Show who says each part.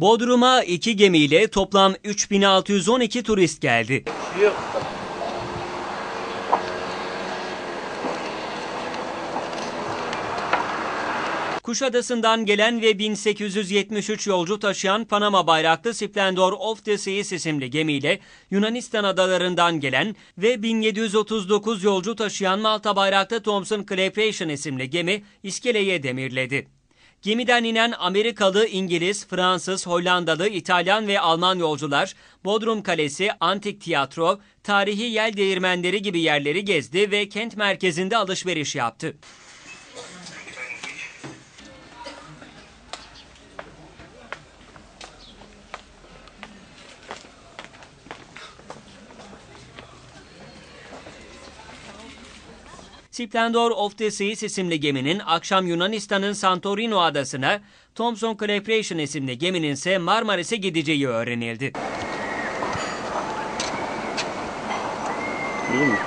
Speaker 1: Bodrum'a iki gemiyle toplam 3612 turist geldi. Kuşadası'ndan gelen ve 1873 yolcu taşıyan Panama bayraklı Splendor of the Seas isimli gemiyle Yunanistan adalarından gelen ve 1739 yolcu taşıyan Malta bayraklı Thomson Cleparation isimli gemi iskeleye demirledi. Gemiden inen Amerikalı, İngiliz, Fransız, Hollandalı, İtalyan ve Alman yolcular Bodrum Kalesi, Antik Tiyatro, tarihi yel değirmenleri gibi yerleri gezdi ve kent merkezinde alışveriş yaptı. Splendor of the Seas isimli geminin akşam Yunanistan'ın Santorino adasına, Thomson Cleparation isimli geminin ise Marmaris'e gideceği öğrenildi.
Speaker 2: İyi mi?